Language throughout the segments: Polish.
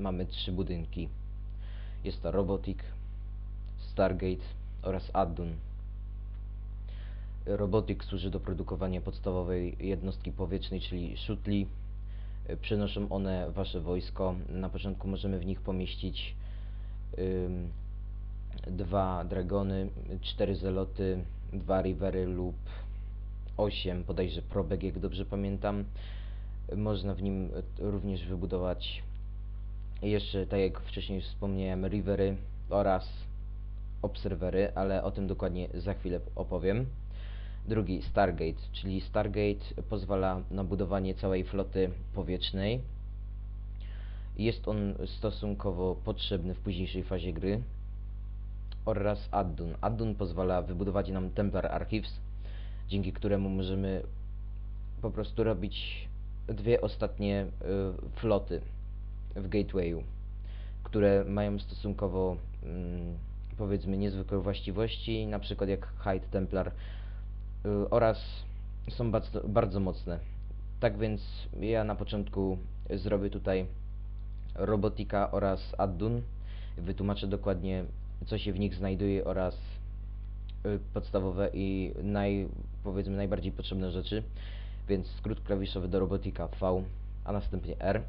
mamy trzy budynki. Jest to Robotik, Stargate oraz Addun. Robotik służy do produkowania podstawowej jednostki powietrznej, czyli szutli. Przenoszą one wasze wojsko. Na początku możemy w nich pomieścić ym, dwa dragony, cztery zeloty, dwa rivery lub osiem, bodajże probek, jak dobrze pamiętam. Można w nim również wybudować jeszcze, tak jak wcześniej wspomniałem, rivery oraz obserwery, ale o tym dokładnie za chwilę opowiem. Drugi Stargate, czyli Stargate pozwala na budowanie całej floty powietrznej. Jest on stosunkowo potrzebny w późniejszej fazie gry. Oraz Addun. Addun pozwala wybudować nam Templar Archives, dzięki któremu możemy po prostu robić dwie ostatnie y, floty w Gatewayu, które mają stosunkowo mm, powiedzmy niezwykłe właściwości, na przykład jak Hyde Templar y, oraz są bardzo, mocne. Tak więc ja na początku zrobię tutaj Robotika oraz Addun. Wytłumaczę dokładnie co się w nich znajduje oraz y, podstawowe i naj, powiedzmy najbardziej potrzebne rzeczy. Więc skrót klawiszowy do Robotika V, a następnie R.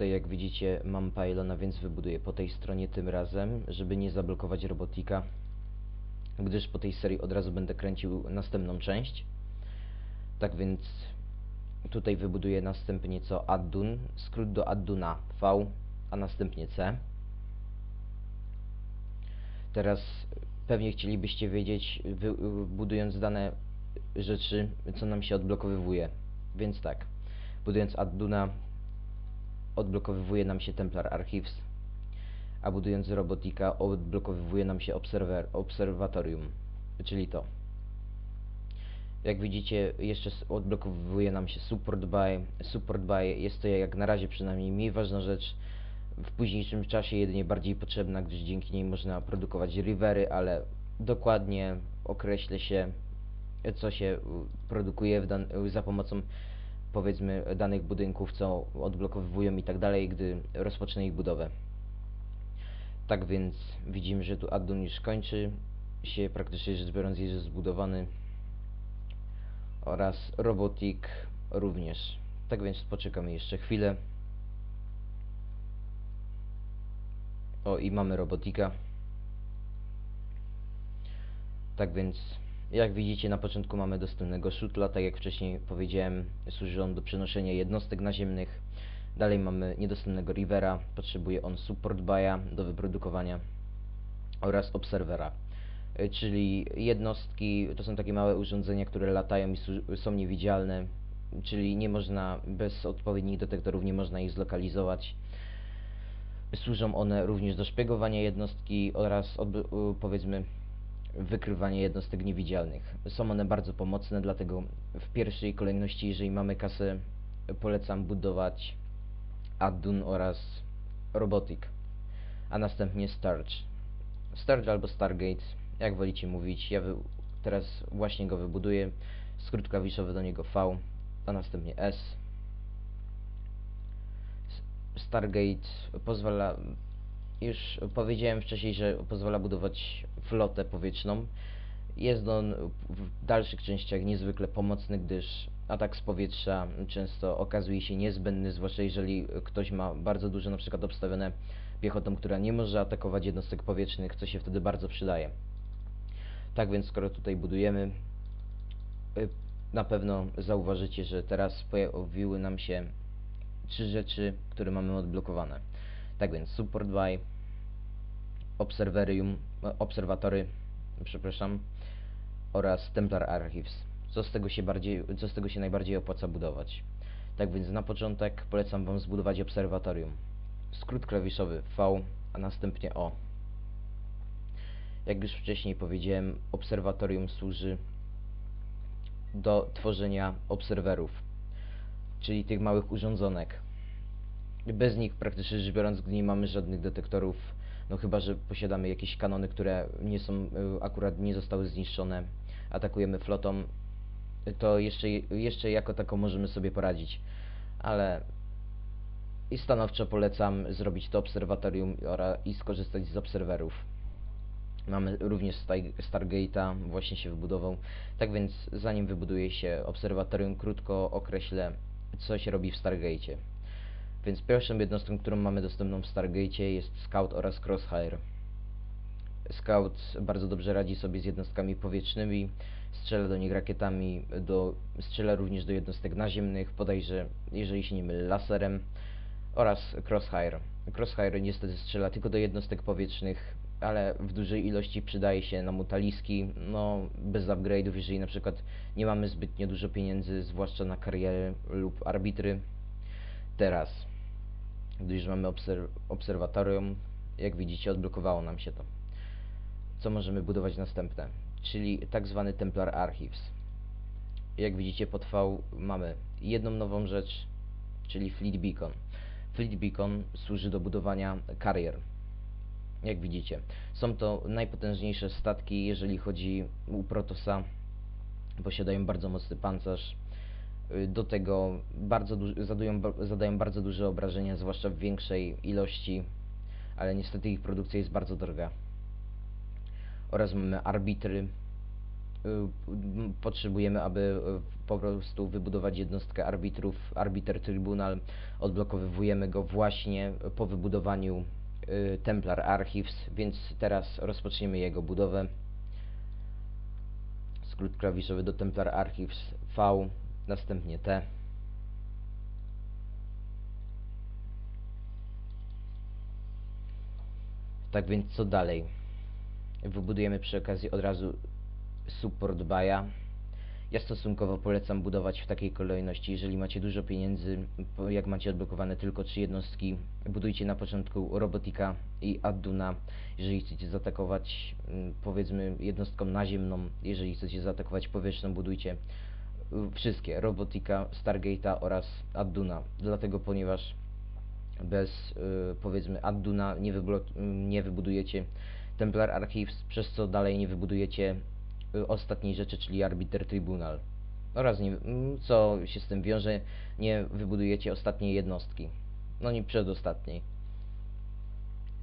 Tutaj jak widzicie mam pylona, więc wybuduję po tej stronie tym razem, żeby nie zablokować Robotika, gdyż po tej serii od razu będę kręcił następną część. Tak więc tutaj wybuduję następnie co Addun, skrót do Adduna V, a następnie C. Teraz pewnie chcielibyście wiedzieć, budując dane rzeczy, co nam się odblokowywuje. Więc tak, budując Adduna odblokowywuje nam się Templar Archives, a budując Robotika odblokowywuje nam się obserwer, Obserwatorium, czyli to. Jak widzicie, jeszcze odblokowuje nam się Support Buy. Support Buy jest to jak na razie przynajmniej mniej ważna rzecz, w późniejszym czasie jedynie bardziej potrzebna, gdyż dzięki niej można produkować rivery, ale dokładnie określę się, co się y, produkuje za pomocą powiedzmy danych budynków, co odblokowują i tak dalej, gdy rozpocznę ich budowę. Tak więc widzimy, że tu addon już kończy się, praktycznie rzecz biorąc jest zbudowany oraz robotik również. Tak więc poczekamy jeszcze chwilę. O i mamy robotika. Tak więc jak widzicie na początku mamy dostępnego szutla, tak jak wcześniej powiedziałem służy on do przenoszenia jednostek naziemnych. Dalej mamy niedostępnego rivera, potrzebuje on support baya do wyprodukowania oraz obserwera. Y, Czyli jednostki to są takie małe urządzenia, które latają i są niewidzialne, czyli nie można bez odpowiednich detektorów nie można ich zlokalizować. Służą one również do szpiegowania jednostki oraz powiedzmy wykrywania jednostek niewidzialnych. Są one bardzo pomocne, dlatego w pierwszej kolejności, jeżeli mamy kasę, polecam budować Addun oraz Robotik, a następnie Starge. Starge albo Stargate, jak wolicie mówić. Ja teraz właśnie go wybuduję. Skrót klawiszowy do niego V, a następnie. S- Stargate pozwala już powiedziałem wcześniej, że pozwala budować flotę powietrzną. Jest on w dalszych częściach niezwykle pomocny, gdyż atak z powietrza często okazuje się niezbędny, zwłaszcza jeżeli ktoś ma bardzo dużo na przykład obstawione piechotą, która nie może atakować jednostek powietrznych, co się wtedy bardzo przydaje. Tak więc skoro tutaj budujemy, y, na pewno zauważycie, że teraz pojawiły nam się trzy rzeczy, które mamy odblokowane. Tak więc support by, obserwerium, e, obserwatory, przepraszam, oraz Templar Archives. Co z tego się bardziej, co z tego się najbardziej opłaca budować? Tak więc na początek polecam wam zbudować obserwatorium. Skrót klawiszowy V, a następnie O. Jak już wcześniej powiedziałem, obserwatorium służy do tworzenia obserwerów, czyli tych małych urządzonek. Bez nich praktycznie rzecz biorąc, nie mamy żadnych detektorów, no chyba, że posiadamy jakieś kanony, które nie są, y, akurat nie zostały zniszczone, atakujemy flotą, to jeszcze, jeszcze jako taką możemy sobie poradzić. Ale i stanowczo polecam zrobić to obserwatorium i skorzystać z obserwerów. Mamy również Stargate'a, właśnie się wybudował. Tak więc zanim wybuduje się obserwatorium, krótko określę, co się robi w Stargate'cie. Więc pierwszą jednostką, którą mamy dostępną w Stargate'cie jest Scout oraz Crosshair. Scout bardzo dobrze radzi sobie z jednostkami powietrznymi, strzela do nich rakietami, do, strzela również do jednostek naziemnych, bodajże, jeżeli się nie mylę, laserem oraz Crosshair. Crosshair niestety strzela tylko do jednostek powietrznych, ale w dużej ilości przydaje się na mutaliski, no bez upgrade'ów, jeżeli na przykład nie mamy zbytnio dużo pieniędzy, zwłaszcza na kariery lub arbitry. Teraz, gdy już mamy obser obserwatorium, jak widzicie odblokowało nam się to. Co możemy budować następne? Czyli tak zwany Templar Archives. Jak widzicie pod V mamy jedną nową rzecz, czyli Fleet Beacon. Fleet Beacon służy do budowania karier. Jak widzicie, są to najpotężniejsze statki, jeżeli chodzi u Protosa. Posiadają bardzo mocny pancerz. Y, Do tego bardzo zadają, zadają bardzo duże obrażenia, zwłaszcza w większej ilości, ale niestety ich produkcja jest bardzo droga. Oraz mamy arbitry. Y, Potrzebujemy, aby y, po prostu wybudować jednostkę arbitrów, arbiter trybunal. Odblokowujemy go właśnie po wybudowaniu Templar Archives, więc teraz rozpoczniemy jego budowę. Skrót klawiszowy do Templar Archives V, następnie T. Tak więc co dalej? Wybudujemy przy okazji od razu support baya. Ja stosunkowo polecam budować w takiej kolejności, jeżeli macie dużo pieniędzy, jak macie odblokowane tylko trzy jednostki, budujcie na początku Robotika i Adduna, jeżeli chcecie zaatakować mm, powiedzmy jednostką naziemną, jeżeli chcecie zaatakować powietrzną, budujcie wszystkie, Robotika, Stargate'a oraz Adduna, dlatego ponieważ bez y, powiedzmy Adduna nie, nie wybudujecie Templar Archives, przez co dalej nie wybudujecie y, ostatniej rzeczy, czyli Arbiter Tribunal. Oraz nie, mm, co się z tym wiąże, nie wybudujecie ostatniej jednostki. No nie przedostatniej.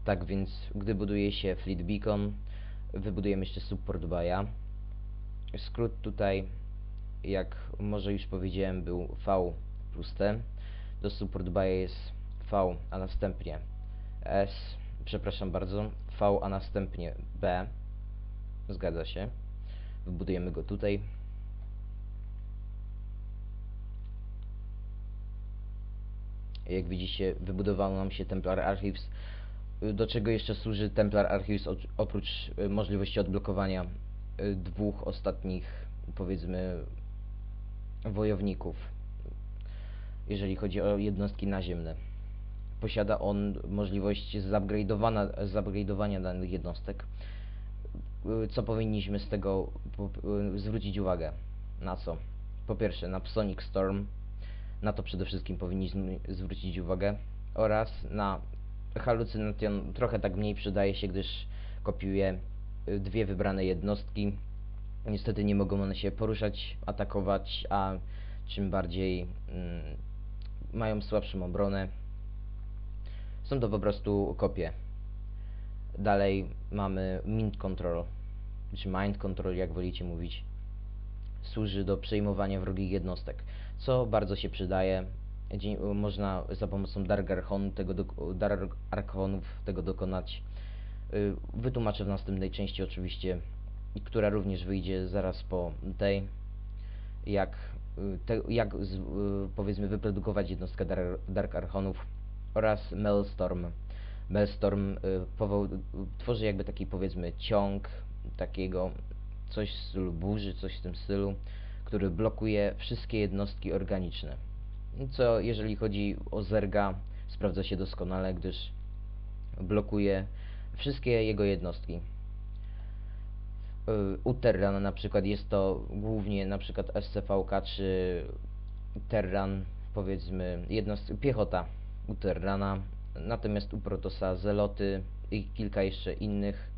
Tak więc, gdy buduje się Fleet Beacon, wybudujemy jeszcze Support Baya. Skrót tutaj, jak może już powiedziałem, był V plus T. Do Support Baya jest V, a następnie S, przepraszam bardzo, V, a następnie B. Zgadza się. Wybudujemy go tutaj. Jak widzicie, wybudował nam się Templar Archives. Do czego jeszcze służy Templar Archives oprócz y, możliwości odblokowania y, dwóch ostatnich, powiedzmy, wojowników, jeżeli chodzi o jednostki naziemne. Posiada on możliwość zupgradeowania danych jednostek. Co powinniśmy z tego zwrócić uwagę? Na co? Po pierwsze, na Sonic Storm. Na to przede wszystkim powinniśmy zwrócić uwagę. Oraz na halucynation trochę tak mniej przydaje się, gdyż kopiuje y, dwie wybrane jednostki. Niestety nie mogą one się poruszać, atakować, a czym bardziej mm, mają słabszą obronę. Są to po prostu kopie. Dalej mamy Mind Control, czy Mind Control, jak wolicie mówić. Służy do przejmowania wrogich jednostek, co bardzo się przydaje. Można za pomocą Dark Archon tego Dark Archonów tego dokonać. Y, Wytłumaczę w następnej części oczywiście, która również wyjdzie zaraz po tej, jak, y, te, jak z, y, powiedzmy wyprodukować jednostkę Dar- Dark Archonów oraz Maelstorm. Maelstorm y, powoł, tworzy jakby taki powiedzmy ciąg takiego coś w stylu burzy, coś w tym stylu, który blokuje wszystkie jednostki organiczne. Co jeżeli chodzi o Zerga sprawdza się doskonale, gdyż blokuje wszystkie jego jednostki. Y, U Terrana na przykład jest to głównie na przykład SCVK czy Terran, powiedzmy, jednostki, piechota u Terrana, natomiast u Protosa Zeloty i kilka jeszcze innych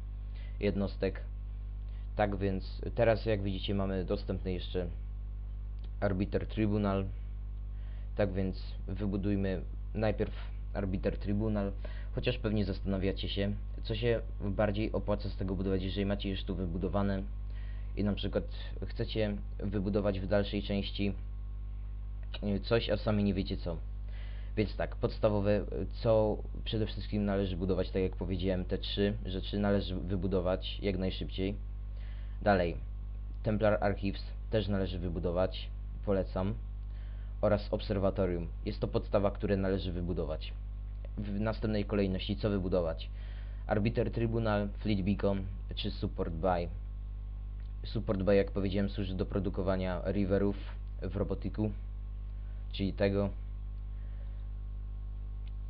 jednostek. Tak więc teraz jak widzicie mamy dostępny jeszcze Arbiter Tribunal. Tak więc wybudujmy najpierw Arbiter Tribunal, chociaż pewnie zastanawiacie się, co się bardziej opłaca z tego budować, jeżeli macie już tu wybudowane i na przykład chcecie wybudować w dalszej części y, coś, a sami nie wiecie co. Więc tak, podstawowe, y, co przede wszystkim należy budować, tak jak powiedziałem, te trzy rzeczy należy wybudować jak najszybciej. Dalej, Templar Archives też należy wybudować, polecam. Oraz Obserwatorium. Jest to podstawa, które należy wybudować. W następnej kolejności, co wybudować? Arbiter Tribunal, Fleet Beacon czy Support By. Support By, jak powiedziałem, służy do produkowania riverów w robotiku, czyli tego.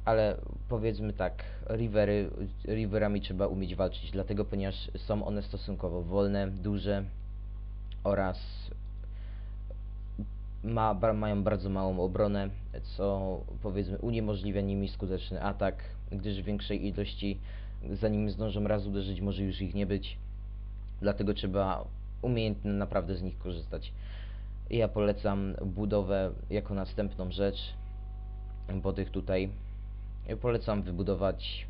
Ale powiedzmy tak, rivery, riverami trzeba umieć walczyć, dlatego ponieważ są one stosunkowo wolne, duże oraz ma, mają bardzo małą obronę, co powiedzmy uniemożliwia nimi skuteczny atak, gdyż w większej ilości zanim zdążą raz uderzyć może już ich nie być. Dlatego trzeba umiejętnie naprawdę z nich korzystać. Ja polecam budowę jako następną rzecz po tych tutaj. Polecam wybudować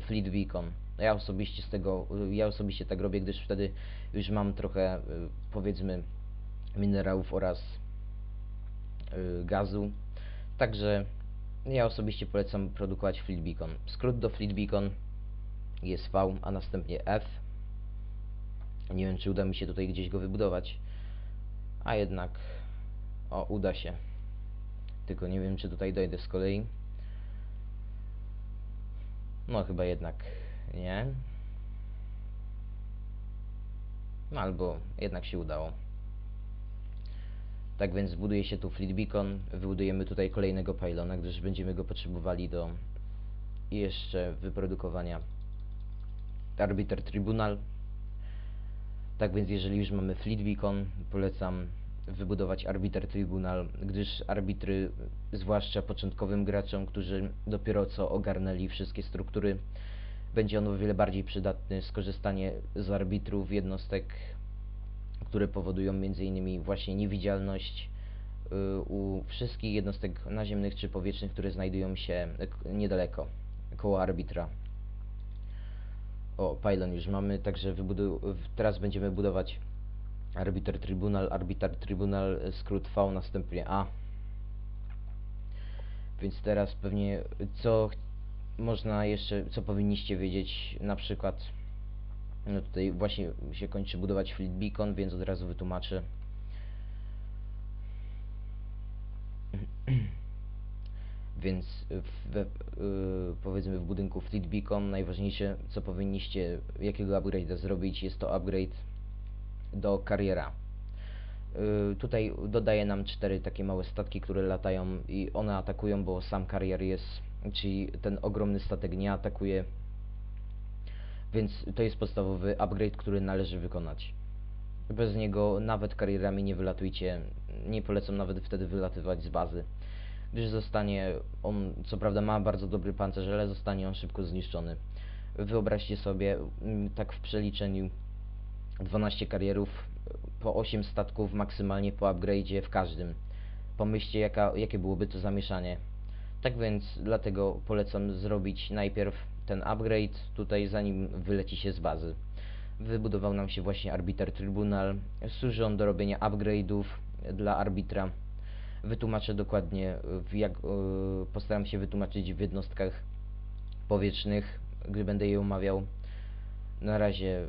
Fleet Beacon. Ja osobiście z tego, ja osobiście tak robię, gdyż wtedy już mam trochę powiedzmy minerałów oraz y, gazu. Także ja osobiście polecam produkować Fleet Beacon. Skrót do Fleet Beacon jest V, a następnie F. Nie wiem, czy uda mi się tutaj gdzieś go wybudować. A jednak, o, uda się. Tylko nie wiem, czy tutaj dojdę z kolei. No, chyba jednak nie. No, albo jednak się udało. Tak więc buduje się tu Fleet Beacon, wybudujemy tutaj kolejnego pylona, gdyż będziemy go potrzebowali do jeszcze wyprodukowania Arbiter Tribunal. Tak więc jeżeli już mamy Fleet Beacon, polecam wybudować Arbiter Tribunal, gdyż arbitry, zwłaszcza początkowym graczom, którzy dopiero co ogarnęli wszystkie struktury, będzie on o wiele bardziej przydatny skorzystanie z arbitrów jednostek które powodują m.in. właśnie niewidzialność y, u wszystkich jednostek naziemnych czy powietrznych, które znajdują się niedaleko, koło arbitra. O, pylon już mamy, także teraz będziemy budować arbiter tribunal, arbiter tribunal, skrót V, następnie A. Więc teraz pewnie co można jeszcze, co powinniście wiedzieć, na przykład no tutaj właśnie się kończy budować Fleet Beacon, więc od razu wytłumaczę. Więc w, w, powiedzmy w budynku Fleet Beacon najważniejsze co powinniście, jakiego upgrade'a zrobić jest to upgrade do kariera. Y, tutaj dodaje nam cztery takie małe statki, które latają i one atakują, bo sam karier jest, czyli ten ogromny statek nie atakuje więc to jest podstawowy upgrade, który należy wykonać. Bez niego nawet karierami nie wylatujcie, nie polecam nawet wtedy wylatywać z bazy, gdyż zostanie on, co prawda ma bardzo dobry pancerz, ale zostanie on szybko zniszczony. Wyobraźcie sobie, mm, tak w przeliczeniu 12 karierów, po 8 statków maksymalnie po upgrade'zie w każdym. Pomyślcie jaka, jakie byłoby to zamieszanie. Tak więc dlatego polecam zrobić najpierw ten upgrade tutaj zanim wyleci się z bazy. Wybudował nam się właśnie Arbiter Tribunal. Służy on do robienia upgrade'ów dla arbitra. Wytłumaczę dokładnie, w jak, yy, postaram się wytłumaczyć w jednostkach powietrznych, gdy będę je omawiał. Na razie